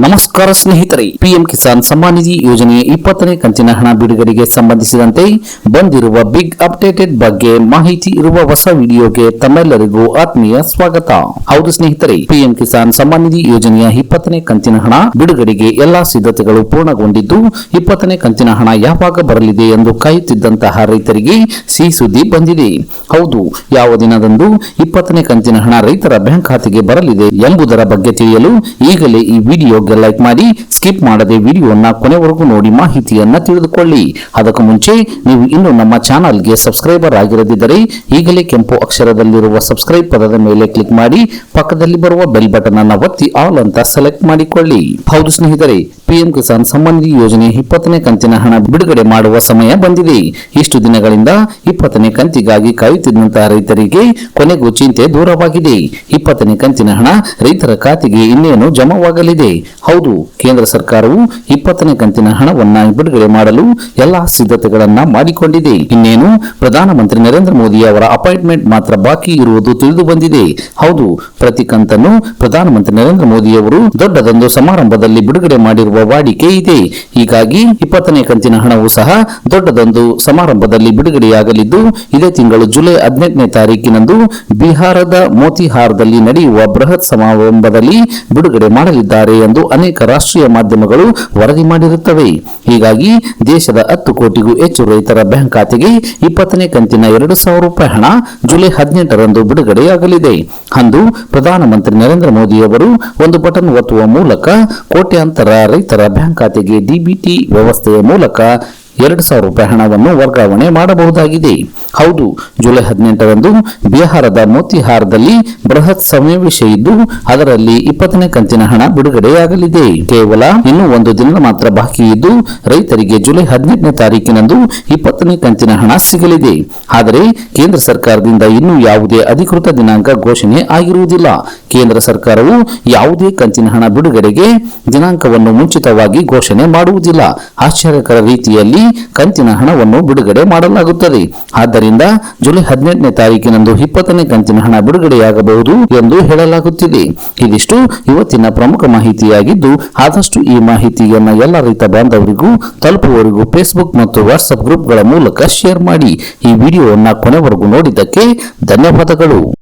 ನಮಸ್ಕಾರ ಸ್ನೇಹಿತರೆ, ಪಿಎಂ ಕಿಸಾನ್ ಸಮ್ಮಾನ್ ನಿಧಿ ಯೋಜನೆಯ ಇಪ್ಪತ್ತನೇ ಕಂತಿನ ಹಣ ಬಿಡುಗಡೆಗೆ ಸಂಬಂಧಿಸಿದಂತೆ ಬಂದಿರುವ ಬಿಗ್ ಅಪ್ಡೇಟೆಡ್ ಬಗ್ಗೆ ಮಾಹಿತಿ ಇರುವ ಹೊಸ ವಿಡಿಯೋಗೆ ತಮ್ಮೆಲ್ಲರಿಗೂ ಆತ್ಮೀಯ ಸ್ವಾಗತ. ಹೌದು ಸ್ನೇಹಿತರೆ, ಪಿಎಂ ಕಿಸಾನ್ ಸಮ್ಮಾನ್ ನಿಧಿ ಯೋಜನೆಯ ಇಪ್ಪತ್ತನೇ ಕಂತಿನ ಹಣ ಬಿಡುಗಡೆಗೆ ಎಲ್ಲಾ ಸಿದ್ಧತೆಗಳು ಪೂರ್ಣಗೊಂಡಿದ್ದು, ಇಪ್ಪತ್ತನೇ ಕಂತಿನ ಹಣ ಯಾವಾಗ ಬರಲಿದೆ ಎಂದು ಕಾಯುತ್ತಿದ್ದಂತಹ ರೈತರಿಗೆ ಸಿಹಿ ಸುದ್ದಿ ಬಂದಿದೆ. ಹೌದು, ಯಾವ ದಿನದಂದು ಇಪ್ಪತ್ತನೇ ಕಂತಿನ ಹಣ ರೈತರ ಬ್ಯಾಂಕ್ ಖಾತೆಗೆ ಬರಲಿದೆ ಎಂಬುದರ ಬಗ್ಗೆ ತಿಳಿಯಲು ಈಗಲೇ ಈ ವಿಡಿಯೋಗೆ ಲೈಕ್ ಮಾಡಿ, ಸ್ಕಿಪ್ ಮಾಡದೆ ವಿಡಿಯೋನ ಕೊನೆವರೆಗೂ ನೋಡಿ ಮಾಹಿತಿಯನ್ನ ತಿಳಿದುಕೊಳ್ಳಿ. ಅದಕ್ಕೂ ಮುಂಚೆ, ನೀವು ಇನ್ನು ನಮ್ಮ ಚಾನಲ್ಗೆ ಸಬ್ಸ್ಕ್ರೈಬರ್ ಆಗಿರದಿದ್ದರೆ, ಈಗಲೇ ಕೆಂಪು ಅಕ್ಷರದಲ್ಲಿರುವ ಸಬ್ಸ್ಕ್ರೈಬ್ ಪದದ ಮೇಲೆ ಕ್ಲಿಕ್ ಮಾಡಿ, ಪಕ್ಕದಲ್ಲಿ ಬರುವ ಬೆಲ್ ಬಟನ್ ಅನ್ನು ಒತ್ತಿ ಆಲ್ ಅಂತ ಸೆಲೆಕ್ಟ್ ಮಾಡಿಕೊಳ್ಳಿ. ಹೌದು ಸ್ನೇಹಿತರೆ, ಪಿಎಂ ಕಿಸಾನ್ ನಿಧಿ ಯೋಜನೆ ಇಪ್ಪತ್ತನೇ ಕಂತಿನ ಹಣ ಬಿಡುಗಡೆ ಮಾಡುವ ಸಮಯ ಬಂದಿದೆ. ಇಷ್ಟು ದಿನಗಳಿಂದ ಇಪ್ಪತ್ತನೇ ಕಂತಿಗಾಗಿ ಕಾಯುತ್ತಿದ್ದಂತಹ ರೈತರಿಗೆ ಕೊನೆಗೂ ಚಿಂತೆ ದೂರವಾಗಿದೆ. ಇಪ್ಪತ್ತನೇ ಕಂತಿನ ಹಣ ರೈತರ ಖಾತೆಗೆ ಇನ್ನೇನು ಜಮಾವಾಗಲಿದೆ? ಹೌದು, ಕೇಂದ್ರ ಸರ್ಕಾರವು ಇಪ್ಪತ್ತನೇ ಕಂತಿನ ಹಣವನ್ನ ಬಿಡುಗಡೆ ಮಾಡಲು ಎಲ್ಲಾ ಸಿದ್ಧತೆಗಳನ್ನ ಮಾಡಿಕೊಂಡಿದೆ. ಇನ್ನೇನು, ಪ್ರಧಾನಮಂತ್ರಿ ನರೇಂದ್ರ ಮೋದಿ ಅವರ ಅಪಾಯಿಂಟ್ಮೆಂಟ್ ಮಾತ್ರ ಬಾಕಿ ಇರುವುದು ತಿಳಿದು ಬಂದಿದೆ. ಹೌದು, ಪ್ರತಿ ಕಂತನ್ನು ಪ್ರಧಾನಮಂತ್ರಿ ನರೇಂದ್ರ ಮೋದಿ ಅವರು ದೊಡ್ಡದೊಂದು ಸಮಾರಂಭದಲ್ಲಿ ಬಿಡುಗಡೆ ಮಾಡಿರುವ ವಾಡಿಕೆ ಇದೆ. ಹೀಗಾಗಿ ಇಪ್ಪತ್ತನೇ ಕಂತಿನ ಹಣವು ಸಹ ದೊಡ್ಡದೊಂದು ಸಮಾರಂಭದಲ್ಲಿ ಬಿಡುಗಡೆಯಾಗಲಿದ್ದು, ಇದೇ ತಿಂಗಳು ಜುಲೈ ಹದಿನೆಂಟನೇ ತಾರೀಕಿನಂದು ಬಿಹಾರದ ಮೋತಿಹಾರದಲ್ಲಿ ನಡೆಯುವ ಬೃಹತ್ ಸಮಾರಂಭದಲ್ಲಿ ಬಿಡುಗಡೆ ಮಾಡಲಿದ್ದಾರೆ ಎಂದು ಅನೇಕ ರಾಷ್ಟ್ರೀಯ ಮಾಧ್ಯಮಗಳು ವರದಿ ಮಾಡಿರುತ್ತವೆ. ಹೀಗಾಗಿ ದೇಶದ ಹತ್ತು ಕೋಟಿಗೂ ಹೆಚ್ಚು ರೈತರ ಬ್ಯಾಂಕ್ ಖಾತೆಗೆ ಇಪ್ಪತ್ತನೇ ಕಂತಿನ ಎರಡು ಸಾವಿರ ರೂಪಾಯಿ ಹಣ ಜುಲೈ ಹದಿನೆಂಟರಂದು ಬಿಡುಗಡೆಯಾಗಲಿದೆ. ಅಂದು ಪ್ರಧಾನಮಂತ್ರಿ ನರೇಂದ್ರ ಮೋದಿ ಅವರು ಒಂದು ಬಟನ್ ಒತ್ತುವ ಮೂಲಕ ಕೋಟ್ಯಾಂತರ ರೈತರ ಬ್ಯಾಂಕ್ ಖಾತೆಗೆ ಡಿಬಿಟಿ ವ್ಯವಸ್ಥೆಯ ಮೂಲಕ ಎರಡು ಸಾವಿರ ರೂಪಾಯಿ ಹಣವನ್ನು ವರ್ಗಾವಣೆ ಮಾಡಬಹುದಾಗಿದೆ. ಹೌದು, ಜುಲೈ ಹದಿನೆಂಟರಂದು ಬಿಹಾರದ ಮೋತಿಹಾರದಲ್ಲಿ ಬೃಹತ್ ಸಮಾವೇಶ ಇದ್ದು, ಅದರಲ್ಲಿ ಇಪ್ಪತ್ತನೇ ಕಂತಿನ ಹಣ ಬಿಡುಗಡೆಯಾಗಲಿದೆ. ಕೇವಲ ಇನ್ನೂ ಒಂದು ದಿನ ಮಾತ್ರ ಬಾಕಿ ಇದ್ದು, ರೈತರಿಗೆ ಜುಲೈ ಹದಿನೆಂಟನೇ ತಾರೀಕಿನಂದು ಇಪ್ಪತ್ತನೇ ಕಂತಿನ ಹಣ ಸಿಗಲಿದೆ. ಆದರೆ ಕೇಂದ್ರ ಸರ್ಕಾರದಿಂದ ಇನ್ನೂ ಯಾವುದೇ ಅಧಿಕೃತ ದಿನಾಂಕ ಘೋಷಣೆ ಆಗಿರುವುದಿಲ್ಲ. ಕೇಂದ್ರ ಸರ್ಕಾರವು ಯಾವುದೇ ಕಂತಿನ ಹಣ ಬಿಡುಗಡೆಗೆ ದಿನಾಂಕವನ್ನು ಮುಂಚಿತವಾಗಿ ಘೋಷಣೆ ಮಾಡುವುದಿಲ್ಲ. ಆಶ್ಚರ್ಯಕರ ರೀತಿಯಲ್ಲಿ ಕಂತಿನ ಹಣವನ್ನು ಬಿಡುಗಡೆ ಮಾಡಲಾಗುತ್ತದೆ. ಆದ್ದರಿಂದ ಜುಲೈ ಹದಿನೆಂಟನೇ ತಾರೀಕಿನಂದು ಇಪ್ಪತ್ತನೇ ಕಂತಿನ ಹಣ ಬಿಡುಗಡೆಯಾಗಬಹುದು ಎಂದು ಹೇಳಲಾಗುತ್ತಿದೆ. ಇದಿಷ್ಟು ಇವತ್ತಿನ ಪ್ರಮುಖ ಮಾಹಿತಿಯಾಗಿದ್ದು, ಆದಷ್ಟು ಈ ಮಾಹಿತಿಯನ್ನು ಎಲ್ಲ ರೈತ ಬಾಂಧವರಿಗೂ ತಲುಪುವವರಿಗೂ ಫೇಸ್ಬುಕ್ ಮತ್ತು ವಾಟ್ಸ್ಆಪ್ ಗ್ರೂಪ್ಗಳ ಮೂಲಕ ಶೇರ್ ಮಾಡಿ. ಈ ವಿಡಿಯೋವನ್ನು ಕೊನೆವರೆಗೂ ನೋಡಿದ್ದಕ್ಕೆ ಧನ್ಯವಾದಗಳು.